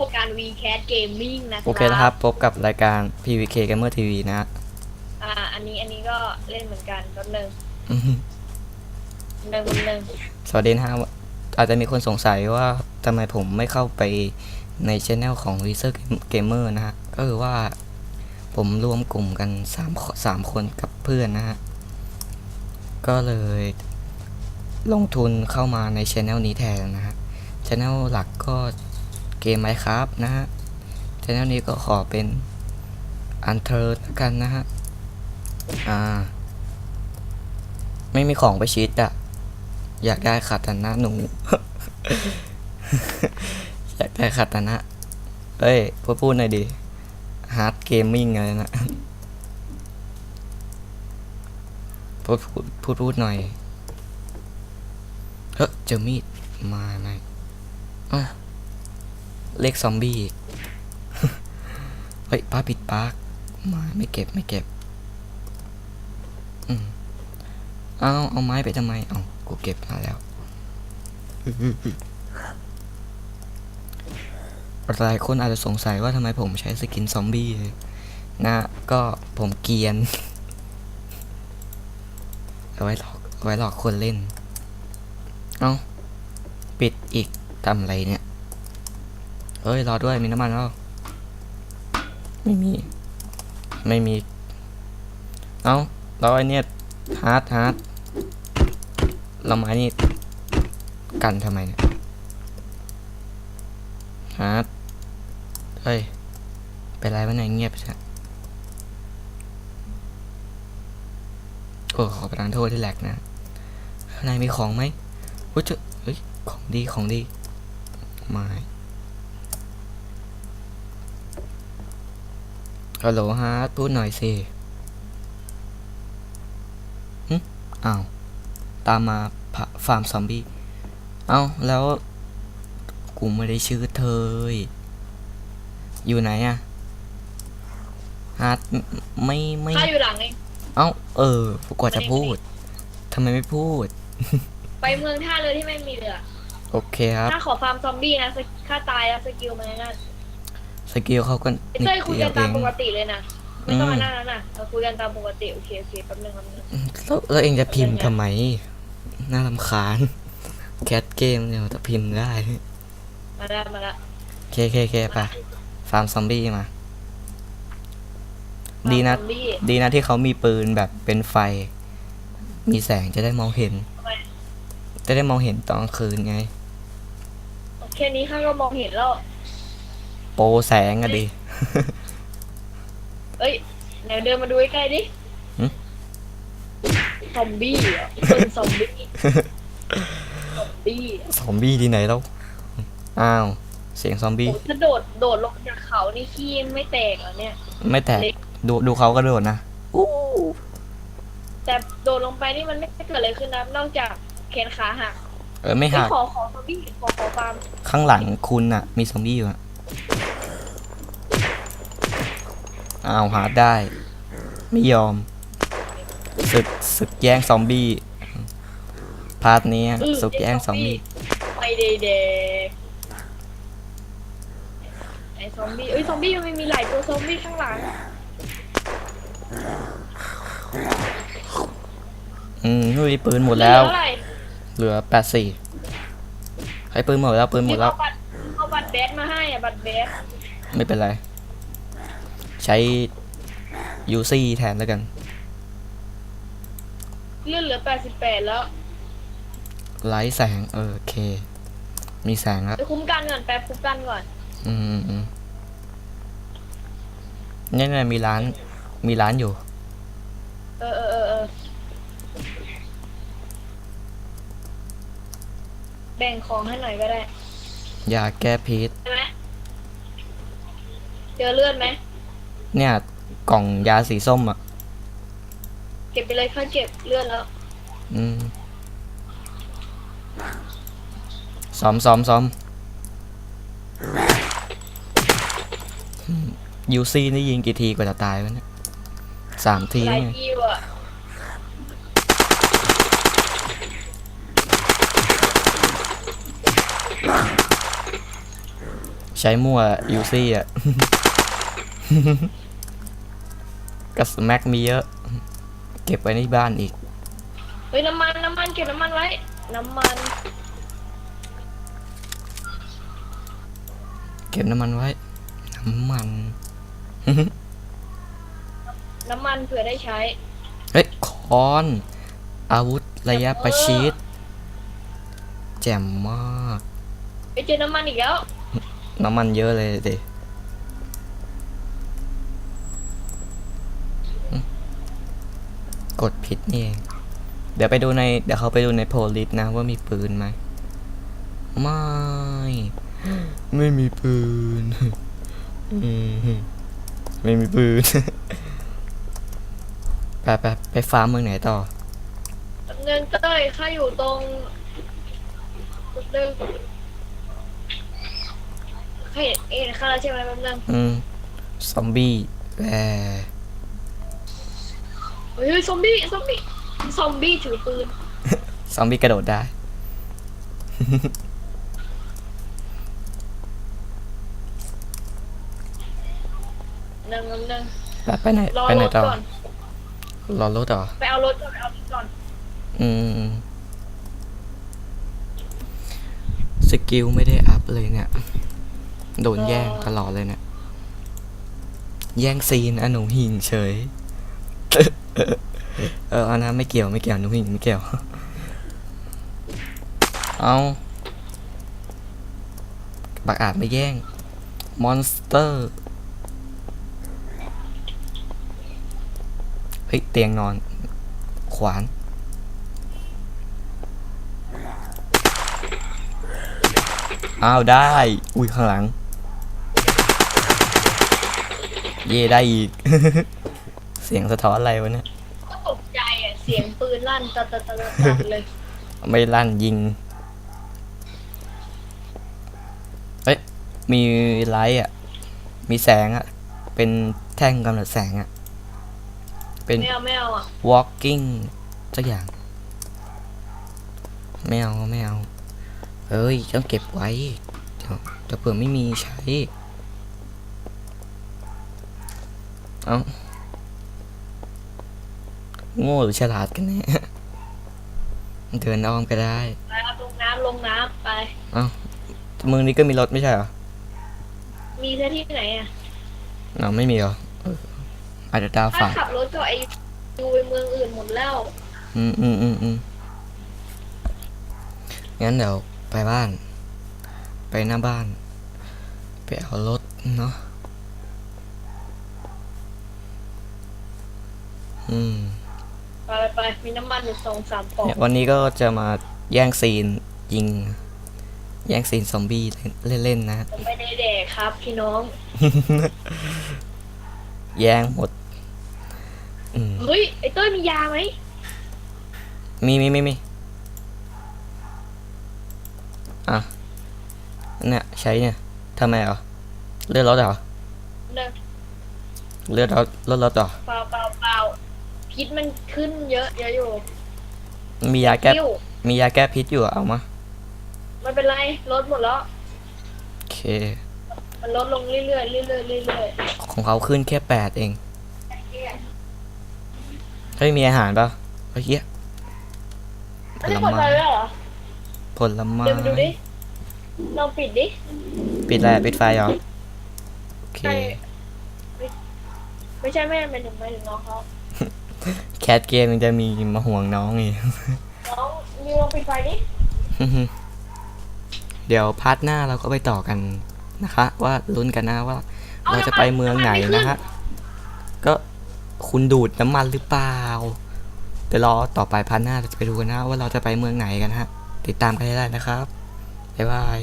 พบการ VCast Gaming นะโอเคนะครับ พบกับรายการ PVK Gamer TV นะฮะอ่า อันนี้อันนี้ก็เล่นเหมือนกันแป๊บหนึงอื้อหือหนึ่งหนึ่งสวัสดีนะฮะอาจจะมีคนสงสัยว่าทำไมผมไม่เข้าไปในช anel ของ r e s e r Gamer นะฮะ ก็คือว่าผมรวมกลุ่มกัน3คนสามคนกับเพื่อนนะฮะ ก็เลยลงทุนเข้ามาในช anel นี้แทนนะฮะช anel หลักก็ เกม Minecraft นะฮะช anel นี้ก็ขอเป็นอันเทอร์กันนะฮะ อ่า ไม่มีของไปชีตอะอยากได้คาตานะหนู อยากได้คาตานะเอ้ยพูดพูดหน่อยดิฮาร์ดเกมมิ่งอะไรนะพูดพูดพูดพูดหน่อย เฮ้ยเจอมีด มาไหนอ้าว เลขซอมบี้อีกเฮ้ยป้าปิดปากมาไม่เก็บไม่เก็บอืมเอาเอาไม้ไปทำไมเอากูเก็บมาแล้วหลายคนอาจจะสงสัยว่าทำไมผมใช้สกินซอมบี้นะก็ผมเกียนเอาไว้หลอกเอาไว้หลอกคนเล่น เอาปิดอีกทำอะไรเนี่ย เฮ้ย รอด้วยมีน้ำมันแล้วไม่มี ไม่มี เอาแล้วไอเนี่ยฮาร์ดฮาร์ดเราไม้นี่กันทำไมเนี่ยฮาร์ดเฮ้ย เป็นไรวะเนี่ยเงียบใช่โอ้ขอประทานโทษที่แหลกนะข้างในมีของไหมเฮ้ยเจอเฮ้ย ของดีของดี ไม่ ฮัลโหลฮาร์ดพูดหน่อยสิอ้าว ตามมาพะฟาร์มซอมบี้ เอ้า แล้ว กูไม่ได้ชื่อเธอเว้ยอยู่ไหนอะฮาร์ดไม่ไม่ข้าอยู่หลังเอง เอ้า เออกว่าจะพูด ทำไมไม่พูด ไปเมืองท่าเรือที่ไม่มีเรือ โอเคครับถ้าขอฟาร์มซอมบี้นะสกข้าตายแล้วสกิลมันนั่น สกิลเขาก็ไอ้นิดเต้ยคุยเดีกัยนวเอตามงปกติเลยนะ ไม่ต้องอืมมานั่นแล้วนะเราคุยกันตามปกติ โอเคโอเคแป๊บนึงแป๊บนึงแล้วแล้วเองจะพิมพ์ทำไม น่ารำคาญ แคทเกมเนี่ยจะพิมพ์ได้มาแล้วมาแล้วเคเคเคไปฟาร์มซอมบี้มา ดีนะฟาร์มซอมบี้ดีนะที่เขามีปืนแบบเป็นไฟ มีแสงจะได้มองเห็นทำไมจะได้มองเห็นตอนกลางคืนไง แค่นี้ข้าก็มองเห็นแล้ว โปรแสงอะดิเอ้ยไหนเดินมาดูใกล้ๆดิหึซอมบี้เหรอเป็นซอมบี้ซอมบี้อะซอมบี้ที่ไหนแล้ว อ้าว เสียงซอมบี้ โอ้ถ้าโดดโดดลงจากเขานี่ขี้ไม่แตกเหรอเนี่ย ไม่แตกเล็กดูดูเขาก็โดดนะอู้แต่โดดลงไปนี่มันไม่เกิดอะไรขึ้นนะนอกจากแขนขาหักเออไม่เอ้ยหักขอขอซอมบี้ขอขอฟาร์มข้างหลังคุณอะมีซอมบี้อยู่อะ อ้าวหาได้ ไม่ยอมศึกศึกแย่งซอมบี้พาร์ทนี้อื้อศึกแย่งซอมบี้ไม่ได้เด็กไอ้ซอมบี้เอ้ยซอมบี้มันมีหลายตัวซอมบี้ข้างหลังอืมนุ้ยปืนหมดแล้วเท่าไหร่เหลือแปดสี่ใครปืนหมดแล้วปืนหมดแล้ว บัตรแบสไม่เป็นไร ใช้ยูซี่แทนแล้วกัน เลื่อนเหลือแปดสิบแปดแล้วไลท์แสง เออโอเค มีแสงแล้วไปคุ้มกันก่อนแป๊บคุ้มกันก่อนอืมอืมอืมเนี่ยเนี่ยมีร้าน มีร้านอยู่ เออเออเออเออแบ่งของให้หน่อยก็ได้ ยาแก้พิษ ใช่ไหม เจอเลือดไหม เนี่ย กล่องยาสีส้มอะ เก็บไปเลยค่าเก็บเลือดแล้ว อืมซ้อมซ้อมซ้อมยูซี่นี่ยิงกี่ทีกว่าจะตายวะเนี่ยสามทีหลายเนี่ยทีว่ะใช้มั่วยูซี่อะ กับสแม็กมีเยอะ เก็บไว้ในบ้านอีก เฮ้ยน้ำมันน้ำมันเก็บน้ำมันไว้ น้ำมัน เก็บน้ำมันไว้ น้ำมัน น้ำมันเผื่อได้ใช้ เฮ้ยคอน อาวุธระยะประชิด แจ่มมาก ไปเจอน้ำมันอีกแล้ว น้ำมันเยอะเลยเด็ก ดผิดนี่เอง เดี๋ยวไปดูใน เดี๋ยวเขาไปดูในโพลิสนะว่ามีปืนไหม ไม่ ไม่มีปืนอืมไม่มีปืน ไปไปไปฟาร์มเมืองไหนต่อ เงินเต้ยข้าอยู่ตรงตึกข้าเห็นเอ็นข้าแล้วใช่ไหมแป๊บนึงอืม ซอมบี้แหวเฮ้ยเฮ้ยซอมบี้ซอมบี้ซอมบี้ถือปืนซอมบี้กระโดดได้หนึ่งหนึ่งไปไปไหน รอไปไหนรถต่อก่อนรอรถต่อ ไปเอารถก่อนไปเอารถก่อนอืม สกิลไม่ได้อัพเลยเนี่ย โดนแย่งตลอดเลยเนี่ย แย่งซีนอะหนูหิงเฉย เอออันนั้นไม่เกี่ยวไม่เกี่ยวนูหิงไม่เกี่ยว เอาบักอาจไม่แย่ง มอนสเตอร์ เฮ้ย เตียงนอน ขวานอ้าวได้ อุ้ยข้างหลัง เย่ได้อีก สียงสะท้อนอะไรวะเนี่ย ก็ตกใจอะ เสียงปืนลั่นตัดตัดตัดตัดเลย ไม่ลั่นยิง เอ้ย มีไลท์อะ มีแสงอะ เป็นแท่งกำเนิดแสงอะ เป็น ไม่เอาไม่เอาอะ walking สักอย่าง ไม่เอาไม่เอา เอ้ยต้องเก็บไว้เดี๋ยวเดี๋ยวเผื่อไม่มีใช้ เอา โง่หรือฉลาดกันแน่เดินอ้อมก็ได้ไปเอาลงน้ำลงน้ำไปเมืองนี้ก็มีรถไม่ใช่เหรอ มีที่ที่ไหนอะเอาไม่มีเหรอเอออาจจะตาถ้าฝาดขับรถก็ไอดูไปเมืองอื่นหมดแล้วอืมอืมอืมอืมงั้นเดี๋ยวไปบ้าน ไปหน้าบ้าน ไปเอารถเนาะ อืม ไปไปไปมีน้ำมันอยู่สองสามปอกเนี่ยวันนี้ก็จะมาแย่งซีนยิง แย่งซีนซอมบี้เล่นๆนะ ผมไม่ได้แดกครับพี่น้องแย่งหมดอืมเฮ้ยไอเต้ยมียาไหมมีมีมีมีอะเนี่ยใช้เนี่ยทำไมเหรอเลือดรถเหรอเนอะเลือดรถรถรถเหรอ เปล่าเปล่าเปล่า พิษมันขึ้นเยอะเยอะอยู่มียาแก้กิ้วมียาแก้พิษอยู่อะเอามาไม่เป็นไรลดหมดแล้ว โอเค มันลดลงเรื่อยๆเรื่อยๆเรื่อยของเขาขึ้นแค่แปดเองๆเฮ้ยมีอาหารปะเฮ้ยเหี้ยผไม่ลได้กดไม้ไปแล้วเหรอ ผลไม้เดี๋ยวมาดูดิลองปิดดิ ปิดอะไรปิดไฟเหรอโอเค ใช่ ไม่ไม่ใช่ไม่เป็นถึงไม่ถึงน้องเขา แคทเกมมันจะมีมาห่วงน้องอีก น้องยูลองปิดไฟดิเดี๋ยวพาร์ทหน้าเราก็ไปต่อกันนะคะ ว่าลุ้นกันนะว่า เราจะไปเมืองไหนนะฮะก็คุณดูดน้ำมันหรือเปล่าเดี๋ยวรอต่อไปพันหน้าเราจะไปดูกันนะว่าเราจะไปเมืองไหนกันฮะติดตามกันให้ได้นะครับบ๊ายบาย